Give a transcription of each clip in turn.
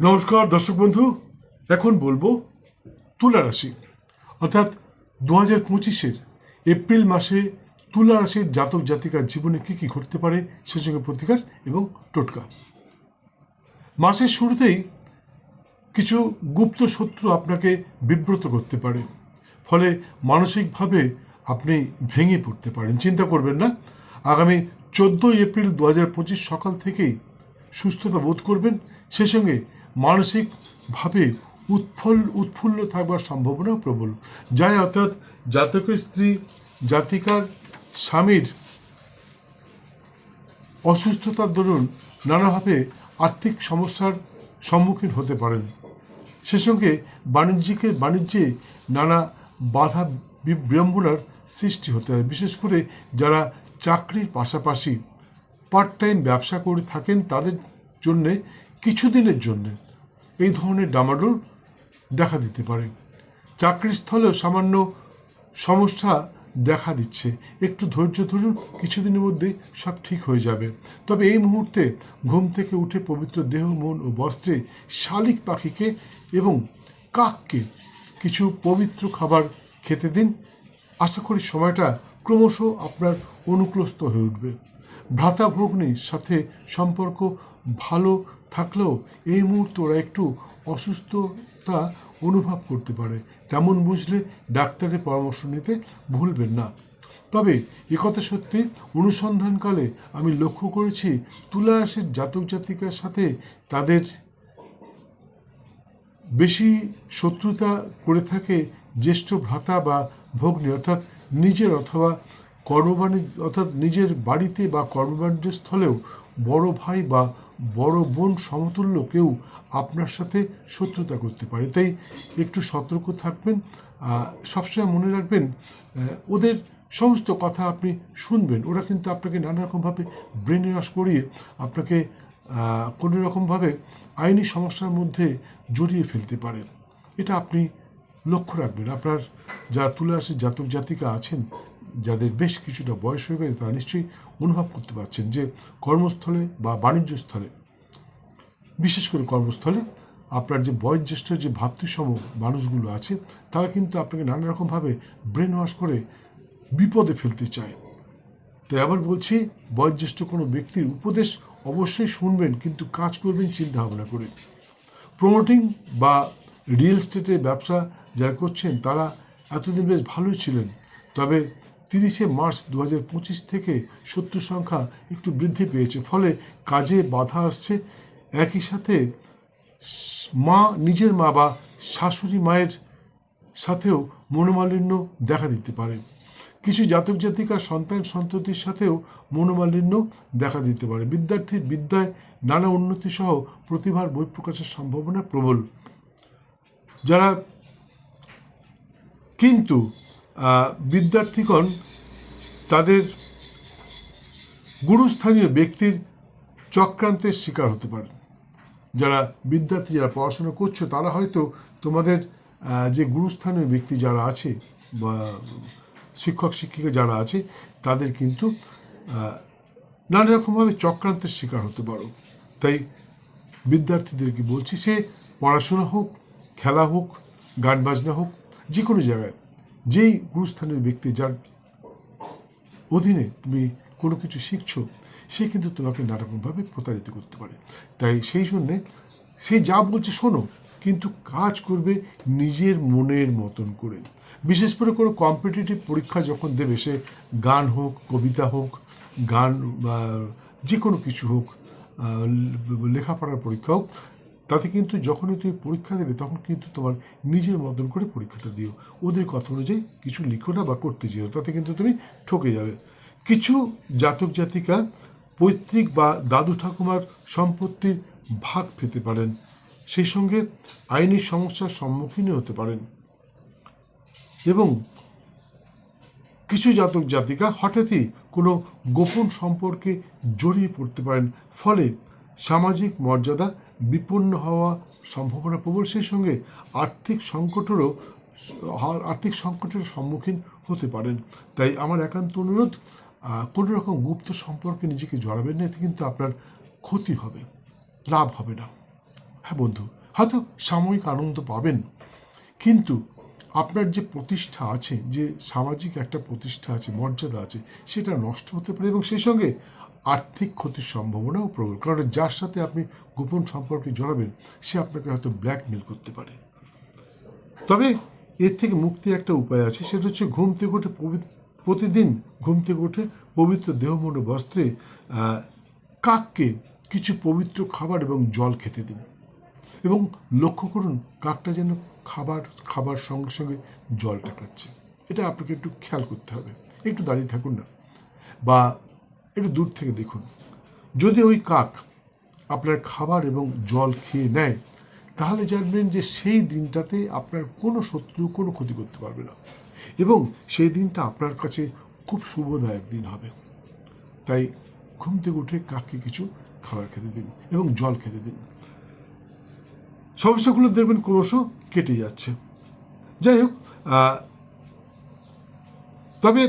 নমস্কার, দর্শক বন্ধু। এখন বলব তুলা রাশি। অর্থাৎ দু হাজার পঁচিশের এপ্রিল মাসে তুলা রাশির জাতক জাতিকার জীবনে কী কী ঘটতে পারে, সে সঙ্গে প্রতিকার এবং টোটকা। মাসের শুরুতেই কিছু গুপ্ত শত্রু আপনাকে বিব্রত করতে পারে। ফলে মানসিকভাবে আপনি ভেঙে পড়তে পারেন। চিন্তা করবেন না। আগামী চোদ্দোই এপ্রিল দু হাজার পঁচিশ সকাল থেকেই সুস্থতা বোধ করবেন। সে সঙ্গে মানসিকভাবে উৎফল, উৎফুল্ল থাকবার সম্ভাবনা প্রবল। যাই অর্থাৎ জাতকের স্ত্রী, জাতিকার স্বামীর অসুস্থতার দরুন নানাভাবে আর্থিক সমস্যার সম্মুখীন হতে পারেন। সে সঙ্গে বাণিজ্যিকের বাণিজ্যে নানা বাধা বিড়ম্বনার সৃষ্টি হতে হয় বিশেষ করে যারা চাকরির পাশাপাশি পার্ট টাইম ব্যবসা করে থাকেন, তাদের জন্যে, কিছুদিনের জন্যে। এই ধরনের ডামাডোল দেখা দিতে পারে। চাকরির স্থলেও সামান্য সমস্যা দেখা দিচ্ছে। একটু ধৈর্য ধরুন, কিছুদিনের মধ্যেই সব ঠিক হয়ে যাবে। তবে এই মুহূর্তে ঘুম থেকে উঠে পবিত্র দেহ, মন ও বস্ত্রে শালিক পাখিকে এবং কাককে কিছু পবিত্র খাবার খেতে দিন। আশা করি সময়টা ক্রমশ আপনার অনুকূলস্থ হয়ে উঠবে। ভ্রাতা ভগ্নির সাথে সম্পর্ক ভালো থাকলেও এই মুহূর্তে ওরা একটু অসুস্থতা অনুভব করতে পারে। তেমন বুঝলে ডাক্তারের পরামর্শ নিতে ভুলবেন না। তবে একথা সত্যি, অনুসন্ধানকালে আমি লক্ষ্য করেছি তুলা রাশির জাতক জাতিকার সাথে তাদের বেশি শত্রুতা করে থাকে জ্যেষ্ঠ ভ্রাতা বা ভগ্নী, অর্থাৎ নিজের অথবা কর্মবাণিজ্য অর্থাৎ নিজের বাড়িতে বা কর্মবাণিজ্য স্থলেও বড় ভাই বা বড় বোন সমতুল্য কেউ আপনার সাথে শত্রুতা করতে পারে। তাই একটু সতর্ক থাকবেন। সবসময় মনে রাখবেন ওদের সমস্ত কথা আপনি শুনবেন। ওরা কিন্তু আপনাকে নানা রকমভাবে ব্রেন করিয়ে আপনাকে কোনো রকমভাবে আইনি সমস্যার মধ্যে জড়িয়ে ফেলতে পারে। এটা আপনি লক্ষ্য রাখবেন। আপনার যারা তুলে আসে জাতক জাতিকা আছেন যাদের বেশ কিছুটা বয়স হয়ে গেছে, তারা নিশ্চয়ই অনুভব করতে পারছেন যে কর্মস্থলে বা বাণিজ্য স্থলে, বিশেষ করে কর্মস্থলে আপনার যে বয়োজ্যেষ্ঠ যে ভাতৃসম মানুষগুলো আছে, তারা কিন্তু আপনাকে নানা রকমভাবে ব্রেন ওয়াশ করে বিপদে ফেলতে চায়। তাই আবার বলছি, বয়োজ্যেষ্ঠ কোনো ব্যক্তির উপদেশ অবশ্যই শুনবেন, কিন্তু কাজ করবেন চিন্তা ভাবনা করে। প্রমোটিং বা রিয়েল এস্টেটে ব্যবসা যারা করছেন, তারা এতদিন বেশ ভালোই ছিলেন, তবে তিরিশে মার্চ দু হাজার পঁচিশ থেকে শত্রু সংখ্যা একটু বৃদ্ধি পেয়েছে। ফলে কাজে বাধা আসছে। একই সাথে মা নিজের মা বা শাশুড়ি মায়ের সাথেও মনোমালিন্য দেখা দিতে পারে। কিছু জাতক জাতিকার সন্তান সন্ততির সাথেও মনোমালিন্য দেখা দিতে পারে। বিদ্যার্থীর বিদ্যায় নানা উন্নতি সহ প্রতিভার বহিঃপ্রকাশের সম্ভাবনা প্রবল। যারা কিন্তু বিদ্যার্থীগণ তাদের গুরুস্থানীয় ব্যক্তির চক্রান্তের শিকার হতে পারে যারা বিদ্যার্থী, যারা পড়াশোনা করছ, তারা হয়তো তোমাদের যে গুরুস্থানীয় ব্যক্তি যারা আছে বা শিক্ষক, শিক্ষিকা যারা আছে, তাদের কিন্তু নানা রকমভাবে চক্রান্তের শিকার হতে পারো। তাই বিদ্যার্থীদেরকে বলছি, সে পড়াশোনা হোক, খেলা হোক, গান বাজনা হোক, যে কোনো জায়গায় যেই গুরুস্থানীয় ব্যক্তি যার অধীনে তুমি কোনো কিছু শিখছো, সে কিন্তু তোমাকে নানারকমভাবে প্রতারিত করতে পারে। তাই সেই জন্যে সে যা বলছে শোনো, কিন্তু কাজ করবে নিজের মনের মতন করে। বিশেষ করে কোনো কম্পিটিটিভ পরীক্ষা যখন দেবে, সে গান হোক, কবিতা হোক, গান বা যে কোনো কিছু হোক লেখাপড়ার পরীক্ষা হোক তাতে কিন্তু যখনই তুমি পরীক্ষা দেবে, তখন কিন্তু তোমার নিজের মতন করে পরীক্ষাটা দিও। ওদের কথা অনুযায়ী কিছু লিখো না বা করতে যেও তাতে কিন্তু তুমি ঠকে যাবে। কিছু জাতক জাতিকা পৈতৃক বা দাদু ঠাকুমার সম্পত্তির ভাগ পেতে পারেন। সেই সঙ্গে আইনি সমস্যার সম্মুখীন হতে পারেন। এবং কিছু জাতক জাতিকা হঠাৎই কোনো গোপন সম্পর্কে জড়িয়ে পড়তে পারেন। ফলে সামাজিক মর্যাদা বিপন্ন হওয়া সম্ভাবনা প্রবল, সেই সঙ্গে আর্থিক সংকটেরও আর্থিক সংকটের সম্মুখীন হতে পারেন। তাই আমার একান্ত অনুরোধ কোনো রকম গুপ্ত সম্পর্কে নিজেকে জড়াবেন না, এতে কিন্তু আপনার ক্ষতি হবে, লাভ হবে না। হ্যাঁ বন্ধু, হয়তো সাময়িক আনন্দ পাবেন, কিন্তু আপনার যে প্রতিষ্ঠা আছে, যে সামাজিক একটা প্রতিষ্ঠা আছে, মর্যাদা আছে, সেটা নষ্ট হতে পারে এবং সেই সঙ্গে আর্থিক ক্ষতির সম্ভাবনাও প্রবল। কারণ যার সাথে আপনি গোপন সম্পর্কে জড়াবেন, সে আপনাকে হয়তো ব্ল্যাকমেল করতে পারে। তবে এর থেকে মুক্তির একটা উপায় আছে, সেটা হচ্ছে ঘুম থেকে উঠে প্রতিদিন ঘুম থেকে উঠে পবিত্র দেহমন বস্ত্রে কাককে কিছু পবিত্র খাবার এবং জল খেতে দিন। এবং লক্ষ্য করুন, কাকটা যেন খাবার খাবার সঙ্গে সঙ্গে জলটা খাচ্ছে। এটা আপনাকে একটু খেয়াল করতে হবে। একটু দাঁড়িয়ে থাকুন না। বা একটু দূর থেকে দেখুন। যদি ওই কাক আপনার খাবার এবং জল খেয়ে নেয়, তাহলে জানবেন যে সেই দিনটাতে আপনার কোনো শত্রু কোনো ক্ষতি করতে পারবে না এবং সেই দিনটা আপনার কাছে খুব শুভদায়ক দিন হবে। তাই ঘুম থেকে উঠে কাককে কিছু খাবার খেতে দিন এবং জল খেতে দিন। সমস্যাগুলো দেখবেন ক্রমশ কেটে যাচ্ছে। যাই হোক তবে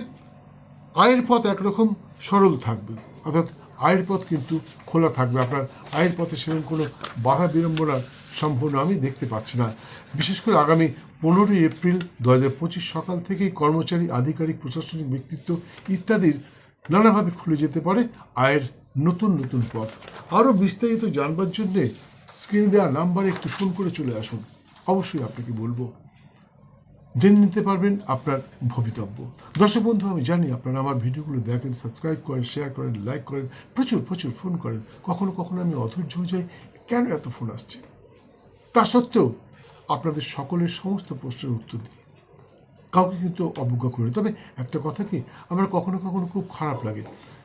আয়ের পথ একরকম সরল থাকবে। অর্থাৎ আয়ের পথ কিন্তু খোলা থাকবে। আপনার আয়ের পথে সেরকম কোনো বাধা বিড়ম্বনার সম্পূর্ণ আমি দেখতে পাচ্ছি না। বিশেষ করে আগামী পনেরোই এপ্রিল দু হাজার পঁচিশ সকাল থেকেই কর্মচারী, আধিকারিক, প্রশাসনিক ব্যক্তিত্ব ইত্যাদির নানাভাবে খুলে যেতে পারে আয়ের নতুন নতুন পথ। আরও বিস্তারিত জানবার জন্যে স্ক্রিনে দেওয়া নাম্বারে একটু ফোন করে চলে আসুন। অবশ্যই আপনাকে বলব। জেনে নিতে পারবেন আপনার ভবিতব্য। দর্শক বন্ধু, আমি জানি আপনারা আমার ভিডিওগুলো দেখেন সাবস্ক্রাইব করেন শেয়ার করেন লাইক করেন, প্রচুর প্রচুর ফোন করেন। কখনো কখনো আমি অধৈর্য হয়ে যাই, কেন এত ফোন আসছে? তা সত্ত্বেও আপনাদের সকলের সমস্ত প্রশ্নের উত্তর দিই। কাউকে কিন্তু অবজ্ঞা করি তবে একটা কথা কি, আমার কখনো কখনো খুব খারাপ লাগে।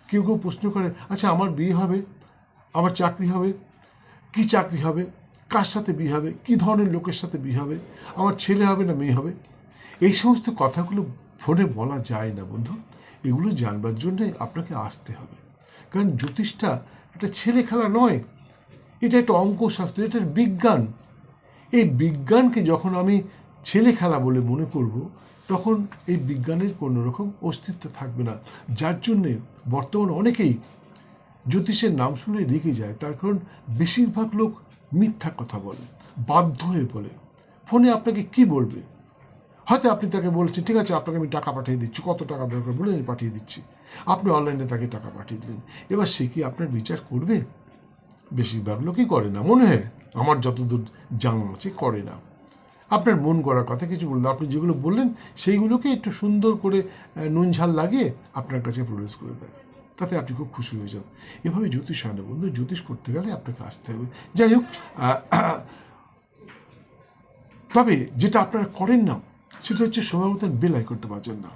কেউ কেউ প্রশ্ন করে আচ্ছা আমার বিয়ে হবে? আমার চাকরি হবে? কি চাকরি হবে? কার সাথে বিয়ে হবে? কী ধরনের লোকের সাথে বিয়ে হবে? আমার ছেলে হবে না মেয়ে হবে? এই সমস্ত কথাগুলো ফোনে বলা যায় না বন্ধু। এগুলো জানবার জন্যে আপনাকে আসতে হবে। কারণ জ্যোতিষটা একটা ছেলে খেলা নয়, এটা একটা অঙ্কশাস্ত্র এটা বিজ্ঞান। এই বিজ্ঞানকে যখন আমি ছেলে খেলা বলে মনে করব, তখন এই বিজ্ঞানের কোনো রকম অস্তিত্ব থাকবে না। যার জন্যে বর্তমানে অনেকেই জ্যোতিষের নাম শুনে রেগে যায়। তার কারণ বেশিরভাগ লোক মিথ্যা কথা বলে, বাধ্য হয়ে বলে। ফোনে আপনাকে কি বলবে? হয়তো আপনি তাকে বলছেন, ঠিক আছে, আপনাকে আমি টাকা পাঠিয়ে দিচ্ছি, কত টাকা দরকার বলে আমি পাঠিয়ে দিচ্ছি। আপনি অনলাইনে তাকে টাকা পাঠিয়ে দিলেন। এবার সে কি আপনার বিচার করবে? বেশিরভাগ লোকই করে না, মনে হয়। আমার যতদূর জানা আছে, করে না। আপনার মন গড়ার কথা কিছু বলল আপনি যেগুলো বললেন, সেইগুলোকে একটু সুন্দর করে নুন ঝাল লাগিয়ে আপনার কাছে প্রডিউস করে দেয়। তাতে আপনি খুব খুশি হয়ে যান এভাবে জ্যোতিষ হয় না বন্ধু, জ্যোতিষ করতে গেলে আপনাকে আসতে হবে। যাই হোক তবে যেটা আপনারা করেন না সেটা হচ্ছে সময় মতন বেল আইকনটা বাজান না।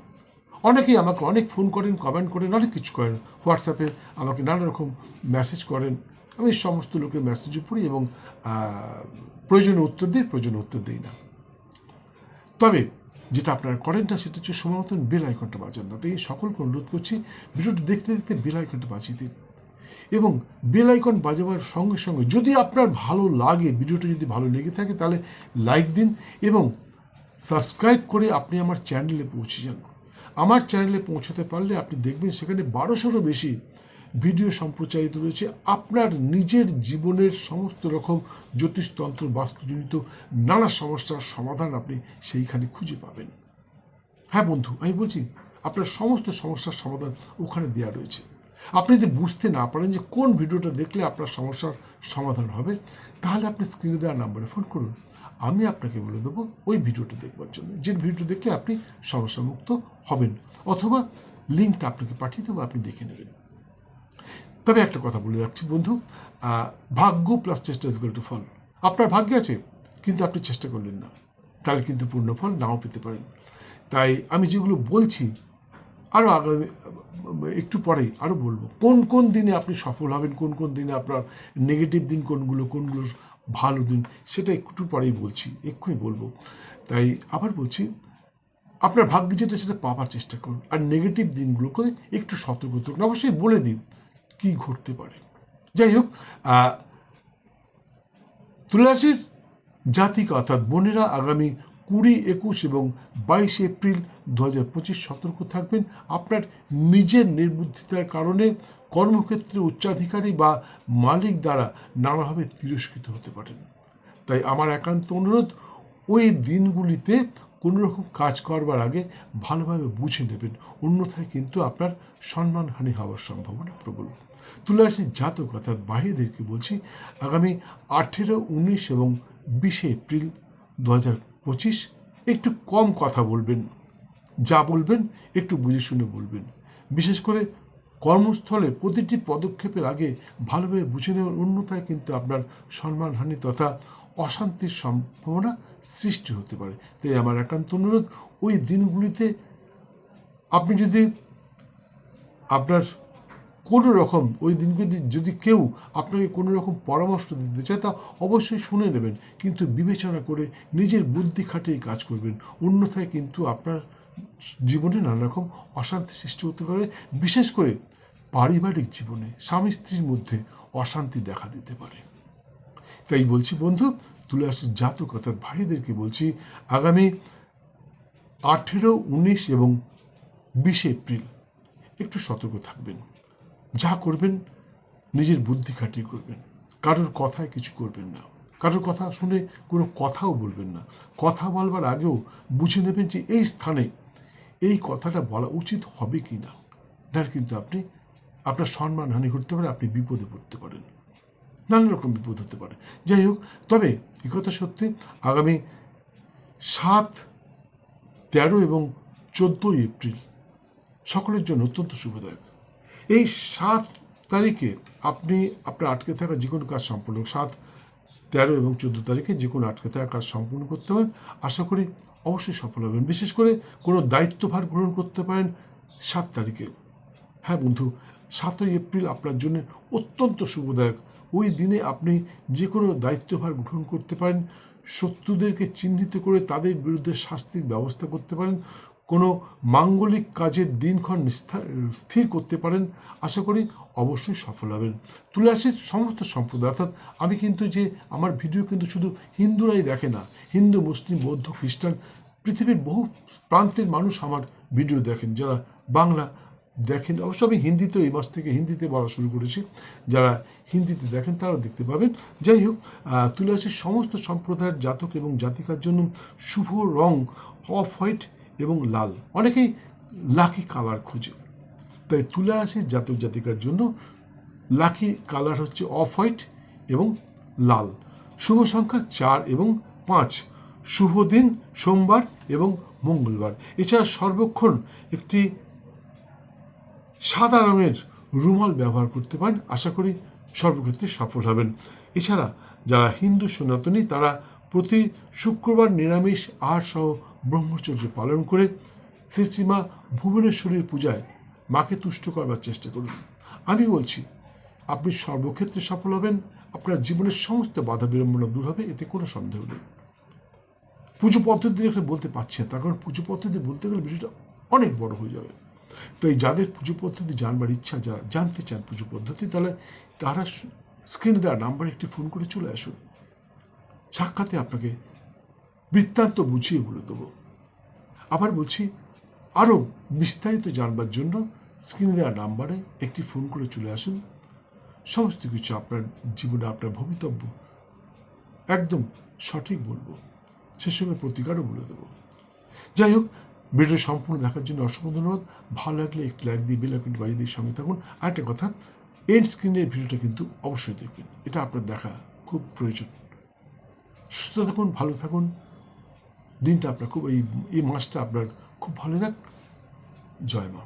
অনেকেই আমাকে অনেক ফোন করেন কমেন্ট করেন, অনেক কিছু করেন। হোয়াটসঅ্যাপে আমাকে নানা রকম মেসেজ করেন। আমি সমস্ত লোকের মেসেজও পড়ি এবং প্রয়োজনীয় উত্তর দিই, প্রয়োজনীয় উত্তর দিই না। তবে যেটা আপনারা করেন না, সেটা হচ্ছে সময় মতন বেল আইকনটা বাজান না। তাই সকলকে অনুরোধ করছি, ভিডিওটি দেখতে দেখতে বেল আইকনটা বাজিয়ে দিন। এবং বেল আইকন বাজাবার সঙ্গে সঙ্গে যদি আপনার ভালো লাগে, ভিডিওটা যদি ভালো লেগে থাকে, তাহলে লাইক দিন এবং সাবস্ক্রাইব করে আপনি আমার চ্যানেলে পৌঁছে যান। আমার চ্যানেলে পৌঁছাতে পারলে আপনি দেখবেন সেখানে বারোশোরও বেশি ভিডিও সম্প্রচারিত রয়েছে। আপনার নিজের জীবনের সমস্ত রকম জ্যোতিষতন্ত্র, বাস্তুজনিত নানা সমস্যার সমাধান আপনি সেইখানে খুঁজে পাবেন। হ্যাঁ বন্ধু, আমি বলছি, আপনার সমস্ত সমস্যার সমাধান ওখানে দেওয়া রয়েছে। আপনি যদি বুঝতে না পারেন যে কোন ভিডিওটা দেখলে আপনার সমস্যার সমাধান হবে, তাহলে আপনি স্ক্রিনে দেওয়া নাম্বারে ফোন করুন। আমি আপনাকে বলে দেবো ওই ভিডিওটা দেখবার জন্য। যে ভিডিও দেখলে আপনি সমস্যামুক্ত হবেন অথবা লিঙ্কটা আপনাকে পাঠিয়ে দেবো, আপনি দেখে নেবেন। তবে একটা কথা বলে যাচ্ছি বন্ধু ভাগ্য প্লাস চেষ্টা ইজ টু ফল। আপনার ভাগ্য আছে, কিন্তু আপনি চেষ্টা করলেন না। তাহলে কিন্তু পূর্ণ ফল নাও পেতে পারেন। তাই আমি যেগুলো বলছি আরও আগামী, একটু পরেই আরও বলব। কোন কোন দিনে আপনি সফল হবেন, কোন কোন দিনে আপনার নেগেটিভ দিন, কোনগুলো কোনগুলো ভালো দিন, সেটা একটু পরেই বলছি, এক্ষুনি বলব। তাই আবার বলছি, আপনার ভাগ্যে যেটা, সেটা পাওয়ার চেষ্টা করুন। আর নেগেটিভ দিনগুলোকে একটু সতর্ক থাকুন অবশ্যই বলে দিন কী ঘটতে পারে। যাই হোক তুলারাশির জাতিক অর্থাৎ বোনেরা আগামী কুড়ি একুশ এবং বাইশে এপ্রিল দু হাজার পঁচিশ সতর্ক থাকবেন। আপনার নিজের নির্বুদ্ধিতার কারণে কর্মক্ষেত্রে উচ্চাধিকারী বা মালিক দ্বারা নানাভাবে তিরস্কৃত হতে পারেন। তাই আমার একান্ত অনুরোধ, ওই দিনগুলিতে কোনো রকম কাজ করবার আগে ভালোভাবে বুঝে নেবেন। অন্যথায় কিন্তু আপনার সম্মানহানি হওয়ার সম্ভাবনা প্রবল। তুলে আসি জাতক অর্থাৎ বাহিরদেরকে বলছি, আগামী আঠেরো, উনিশ এবং বিশে এপ্রিল দু হাজার পঁচিশ একটু কম কথা বলবেন। যা বলবেন, একটু বুঝে শুনে বলবেন। বিশেষ করে কর্মস্থলে প্রতিটি পদক্ষেপের আগে ভালোভাবে বুঝে নেওয়ার অন্যথায় কিন্তু আপনার সম্মানহানি তথা অশান্তির সম্ভাবনা সৃষ্টি হতে পারে। তাই আমার একান্ত অনুরোধ, ওই দিনগুলিতে আপনি যদি আপনার কোনো রকম ওই দিনগুলি যদি কেউ আপনাকে কোনো রকম পরামর্শ দিতে চায়, তা অবশ্যই শুনে নেবেন। কিন্তু বিবেচনা করে নিজের বুদ্ধি খাটিয়ে কাজ করবেন। অন্যথায় কিন্তু আপনার জীবনে নানা রকম অশান্তি সৃষ্টি হতে পারে, বিশেষ করে পারিবারিক জীবনে। স্বামী স্ত্রীর মধ্যে অশান্তি দেখা দিতে পারে। তাই বলছি বন্ধু তুলে আসি জাতক অর্থাৎ ভাইদেরকে বলছি, আগামী আঠেরো, উনিশ এবং বিশে এপ্রিল একটু সতর্ক থাকবেন। যা করবেন, নিজের বুদ্ধি খাটিয়ে করবেন। কারোর কথায় কিছু করবেন না। কারোর কথা শুনে কোনো কথাও বলবেন না। কথা বলবার আগেও বুঝে নেবেন যে এই স্থানে এই কথাটা বলা উচিত হবে কি না। না কিন্তু আপনি, আপনার সম্মান হানি ঘটতে পারে, আপনি বিপদে পড়তে পারেন। নানা রকম বিপদ হতে পারে। যাই হোক, তবে কথা সত্যি, আগামী সাত, তেরো এবং চোদ্দোই এপ্রিল সকলের জন্য অত্যন্ত শুভদায়ক। এই সাত তারিখে আপনি আপনার আটকে থাকা যে কোনো কাজ সম্পূর্ণ সাত, তেরো এবং চোদ্দ তারিখে যে কোনো আটকে থাকা কাজ সম্পূর্ণ করতে পারেন। আশা করি অবশ্যই সফল হবেন। বিশেষ করে কোনো দায়িত্বভার গ্রহণ করতে পারেন সাত তারিখে। হ্যাঁ বন্ধু, সাতই এপ্রিল আপনার জন্য অত্যন্ত শুভদায়ক। ওই দিনে আপনি যে কোনো দায়িত্বভার গ্রহণ করতে পারেন। শত্রুদেরকে চিহ্নিত করে তাদের বিরুদ্ধে শাস্তির ব্যবস্থা করতে পারেন। কোনো মাঙ্গলিক কাজের দিনক্ষণ স্থির করতে পারেন আশা করি অবশ্যই সফল হবেন। তুলে আসে সমস্ত সম্প্রদায় অর্থাৎ আমি কিন্তু যে আমার ভিডিও কিন্তু শুধু হিন্দুরাই দেখে না হিন্দু মুসলিম বৌদ্ধ খ্রিস্টান পৃথিবীর বহু প্রান্তের মানুষ আমার ভিডিও দেখেন যারা বাংলা দেখেন। অবশ্য আমি হিন্দিতেও এই মাস থেকে হিন্দিতে বলা শুরু করেছি। যারা হিন্দিতে দেখেন তারাও দেখতে পাবেন। যাই হোক আহ, তুলে আসি সমস্ত সম্প্রদায়ের জাতক এবং জাতিকার জন্য শুভ রং অফ হোয়াইট এবং লাল। অনেকেই লাকি কালার খোঁজে। তাই তুলা রাশির জাতক জাতিকার জন্য লাকি কালার হচ্ছে অফ হোয়াইট এবং লাল। শুভ সংখ্যা চার এবং পাঁচ। শুভ দিন, সোমবার এবং মঙ্গলবার। এছাড়া সর্বক্ষণ একটি সাদা রঙের রুমাল ব্যবহার করতে পারেন। আশা করি সর্বক্ষেত্রে সফল হবেন। এছাড়া যারা হিন্দু সনাতনী, তারা প্রতি শুক্রবার নিরামিষ আহার সহ ব্রহ্মচর্য পালন করে শ্রীশ্রীমা ভুবনেশ্বরীর পূজায় মাকে তুষ্ট করবার চেষ্টা করুন। আমি বলছি, আপনি সর্বক্ষেত্রে সফল হবেন, আপনার জীবনের সমস্ত বাধা বিড়ম্বনা দূর হবে, এতে কোনো সন্দেহ নেই। পুজো পদ্ধতি এখানে বলতে পারছি তার কারণ পুজো পদ্ধতি বলতে গেলে বিষয়টা অনেক বড় হয়ে যাবে। তো এই যাদের পুজো পদ্ধতি জানবার ইচ্ছা যারা জানতে চান পুজো পদ্ধতি, তাহলে তারা স্ক্রিনে দেওয়া নাম্বারে একটি ফোন করে চলে আসুন। সাক্ষাতে আপনাকে বৃত্তান্ত বুঝিয়ে বলে দেবো। আবার বলছি আরও বিস্তারিত জানবার জন্য স্ক্রিনে দেওয়া নাম্বারে একটি ফোন করে চলে আসুন। সমস্ত কিছু আপনার জীবনে, আপনার ভবিতব্য একদম সঠিক বলব। সে সঙ্গে প্রতিকারও বলে দেবো। যাই হোক ভিডিও সম্পূর্ণ দেখার জন্য অসংখ্য ধন্যবাদ। ভালো লাগলে একটি লাইক দিয়ে বেল আইকনটি বাজিয়ে দিয়ে সঙ্গে থাকুন। আরেকটা কথা এন্ড স্ক্রিনের ভিডিওটা কিন্তু অবশ্যই দেখবেন। এটা আপনার দেখা খুব প্রয়োজন। সুস্থ থাকুন, ভালো থাকুন। দিনটা আপনার খুব এই এই মাসটা আপনার খুব ভালো যাক। জয় মা।